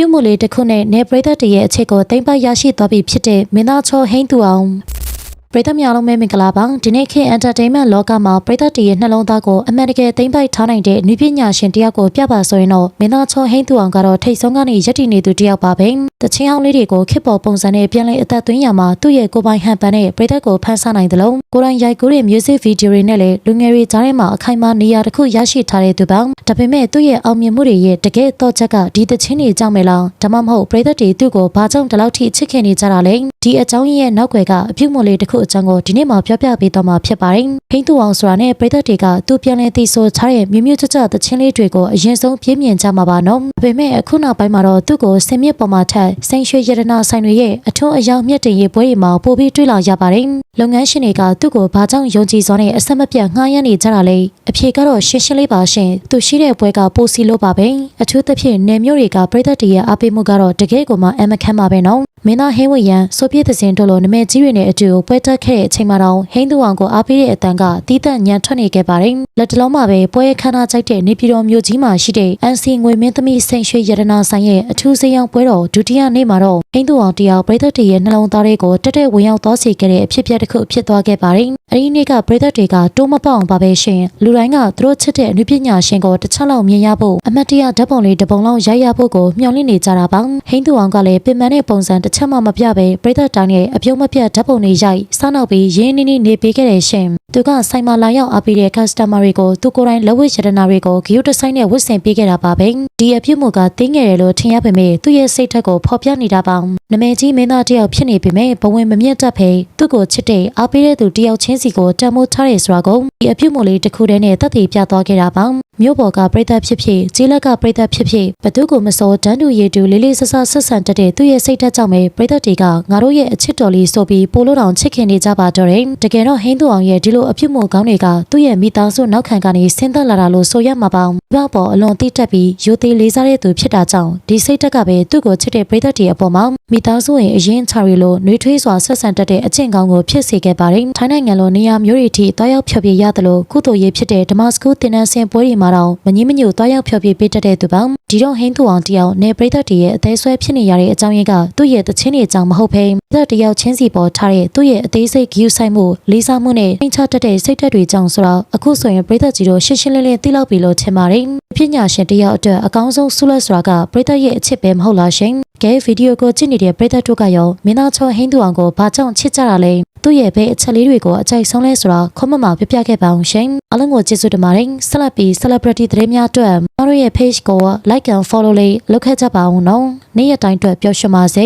ပြုမှုလေးတစ်ခုနဲ့နေပရိသတ်တရဲ့အချက်ကိုသိမ့်ပိုက်ရရှိသွားပြီဖြစ်တဲ့မင်းသားချောဟိန်းသူအောင် ပရိသတ်များလုံးပဲမင်္ဂလာပါဒီနေ့ခေတ် entertainment လောကမှာပရိသတ်တရဲ့နှလုံးသားကိုအမှန်တကယ်သိမ့်ပိုက်ထားနိုင်တဲ့နည်းပညာရှင်တစ်ယောက်ကိုပြပါဆိုရင်တော့မင်းသားချောဟိန်းသူအောင်ကတော့ထိတ်ဆုံးကနေရက်တည်နေသူတစ်ယောက်ပါပဲတချင်းအောင်လေးတွေကိုခစ်ပေါ်ပုံစံနဲ့ပြန်လည်အသက်သွင်းရမှာသူ့ရဲ့ကိုယ်ပိုင်ဟန်ပန်နဲ့ပရိသတ်ကိုဖန်ဆနိုင်တယ်လို့ကိုယ်တိုင်ရိုက်ကူးတဲ့ music video တွေနဲ့လည်းလူငယ်တွေကြားထဲမှာအခိုင်အမာနေရာတစ်ခုရရှိထားတဲ့သူပါဒါပေမဲ့သူ့ရဲ့အောင်မြင်မှုတွေရဲ့တကယ်တော့ချက်ကဒီတချင်းတွေကြောင့်ပဲလားဒါမှမဟုတ်ပရိသတ်တွေသူ့ကိုဘာကြောင့်ဒီလောက်ထိချစ်ခင်နေကြတာလဲဒီအကြောင်းရင်းရဲ့နောက်ွယ်ကအပြုတ်မလေးတစ်ခုအကြောင်းကိုဒီနေ့မှာပြောပြပေးတော့မှာဖြစ်ပါတယ်ဟိန်းသူအောင်ဆိုတာနဲ့ပရိသတ်တွေကသူပြန်လည်သိဆိုထားတဲ့မြမြကြကြတချင်းလေးတွေကိုအရင်ဆုံးပြင်းမြင်ကြမှာပါနော်ဒါပေမဲ့အခုနောက်ပိုင်းမှာတော့သူ့ကိုစင်မြင့်ပေါ်မှာထက်စိန်ရွှေရတနာဆိုင်တွေရဲ့အထွန်းအယောင်မြင့်တင်ရေးပွဲတွေမှာပိုပြီးတွေ့လာရပါတယ်လုပ်ငန်းရှင်တွေကသူ့ကိုဘာကြောင့်ယုံကြည်စွာနဲ့အဆက်မပြတ်ငှားရမ်းနေကြတာလဲအဖြေကတော့ရှင်းရှင်းလေးပါရှင်သူရှိတဲ့ပွဲကပိုစီလို့ပါပဲအထူးသဖြင့်နယ်မြို့တွေကပရိသတ်တွေရဲ့အားပေးမှုကတော့တကယ်ကိုမှအမခမ်းပါပဲနော်မင်းသားဟင်းဝရန်ဆိုပြည့်သစင်တို့လိုနမဲကြီးတွေနဲ့အတူပွဲတက်ခဲ့တဲ့အချိန်မှာတော့ဟင်းသူအောင်ကိုအားပေးတဲ့အတန်ကတီးသက်ညံထွက်နေခဲ့ပါတယ်လက်တလုံးမှာပဲပွဲခမ်းနားကြိုက်တဲ့နေပြည်တော်မြို့ကြီးမှာရှိတဲ့ NC ငွေမင်းသမီးစိန်ရွှေရတနာဆိုင်ရဲ့အထူးစည်းရောင်ပွဲတော်ဒုတိယနေ့မှာတော့ဟင်းသူအောင်တယောက်ပရိသတ်တွေရဲ့နှလုံးသားတွေကိုတက်တက်ဝင်ရောက်သွားစေခဲ့တဲ့အဖြစ်အပျက်တစ်ခုဖြစ်သွားခဲ့ပါတယ်အဲဒီနေ့ကပရိသတ်တွေကတိုးမပေါအောင်ပါပဲရှင်လူတိုင်းကသူတို့ချစ်တဲ့အနုပညာရှင်ကိုတစ်ချက်လောက်မြင်ရဖို့အမတ်တရဓာတ်ပုံလေးတစ်ပုံလောက်ရိုက်ရဖို့ကိုမျှော်လင့်နေကြတာပါဟင်းသူအောင်ကလည်းပင်ပန်းတဲ့ပုံစံတစ်ချက်မှမပြပဲပရိသတ်တိုင်းရဲ့အပြုံးမပြတ်ဓာတ်ပုံတွေရိုက်စားနောက်ပြီးရင်းနှီးနှီးနေပေးခဲ့တဲ့ရှင်သူကဆိုင်မှာလာရောက်အားပေးတဲ့ customer တွေကိုသူကိုယ်တိုင်လက်ဝတ်ရတနာတွေကိုဂီယိုဒီဇိုင်းနဲ့ဝတ်ဆင်ပေးခဲ့တာပါပဲဒီအပြုတ်မှုကတင်းငယ်တယ်လို့ထင်ရပေမဲ့သူ့ရဲ့စိတ်ထက်ကိုဖော်ပြနေတာပါနမဲကြီးမင်းသားတယောက်ဖြစ်နေပေမဲ့ဘဝင်မမြတ်တတ်ဖေသူ့ကိုချစ်တဲ့အားပေးတဲ့သူတယောက်ချင်းစီကိုတန်မိုးထားတယ်ဆိုတာကိုဒီအပြုတ်မှုလေးတစ်ခုတည်းနဲ့သက်သေပြသွားခဲ့တာပါ မြို့ပေါ်ကပြည်သက်ဖြစ်ဖြစ်ကျေးလက်ကပြည်သက်ဖြစ်ဖြစ်ဘသူကိုမစောတန်းတူရည်တူလေးလေးဆဆဆက်ဆန်တတ်တဲ့သူ့ရဲ့စိတ်ဓာတ်ကြောင့်ပဲပြည်သက်တွေကငါတို့ရဲ့အချစ်တော်လေးဆိုပြီးပိုလို့တောင်ချစ်ခင်နေကြပါတော့တယ်တကယ်တော့ဟင်းသူအောင်ရဲ့ဒီလိုအပြုတ်မှုကောင်းတွေကသူ့ရဲ့မိသားစုနောက်ခံကနေဆင်းသက်လာတာလို့ဆိုရမှာပါဘာပေါ်အလွန်တိတက်ပြီးရိုသေလေးစားတဲ့သူဖြစ်တာကြောင့်ဒီစိတ်ဓာတ်ကပဲသူ့ကိုချစ်တဲ့ပြည်သက်တွေအပေါ်မှာမိသားစုရဲ့အရင်ချရီလိုနှွေးထွေးစွာဆက်ဆံတတ်တဲ့အကျင့်ကောင်းကိုဖြစ်စေခဲ့ပါတယ်ထိုင်းနိုင်ငံလိုနေရာမျိုးတွေထိတွားရောက်ဖျော်ဖြေရတယ်လို့ကုသိုလ်ရေးဖြစ်တဲ့ဓမ္မစကူတင်နန်းစင်ပွဲတွေမှာတော့မငင်းမညိုတွားရောက်ဖျော်ဖြေပေးတတ်တဲ့သူပါဒီတော့ဟင်းသူအောင်တယောက်နေပြည်သက်တည်းရဲ့အသေးဆွဲဖြစ်နေရတဲ့အကြောင်းရင်းကသူ့ရဲ့တခြင်းတွေအကြောင်းမဟုတ်ဘဲသက်တယောက်ချင်းစီပေါ်ထားတဲ့သူ့ရဲ့အသေးစိတ်ဂရုစိုက်မှုလေးစားမှုနဲ့နှိမ်ချတတ်တဲ့စိတ်ဓာတ်တွေကြောင့်ဆိုတော့အခုဆိုရင်ပြည်သက်ကြီးတို့ရှင်းရှင်းလင်းလင်းသိလောက်ပြီလို့ထင်ပါတယ်ပညာရှင်တယောက်အတွက်အကောင်းဆုံးဆုလက်ဆိုတာကပြည်သက်ရဲ့အချစ်ပဲမဟုတ်လားရှင်ကဲဗီဒီယိုကိုကြည့်နေတဲ့ပြည်သက်တို့ကရောမင်းသားချောဟင်းသူအောင်ကိုဘာကြောင့်ချစ်ကြတာလဲ သူ့ရဲ့ဘဲအချက်လေးတွေကိုအကြိုက်ဆုံးလဲဆိုတော့ခွန်မမပြပြခဲ့ပါအောင်ရှင်အားလုံးကိုကျေးဇူးတင်ပါတယ်ဆက်လက်ပြီး celebrity သတင်းများအတွက်မတို့ရဲ့ page ကို like and follow လေးလုပ်ခဲ့ကြပါအောင်နော်နေ့ရက်တိုင်းအတွက်ပျော်ရွှင်ပါစေ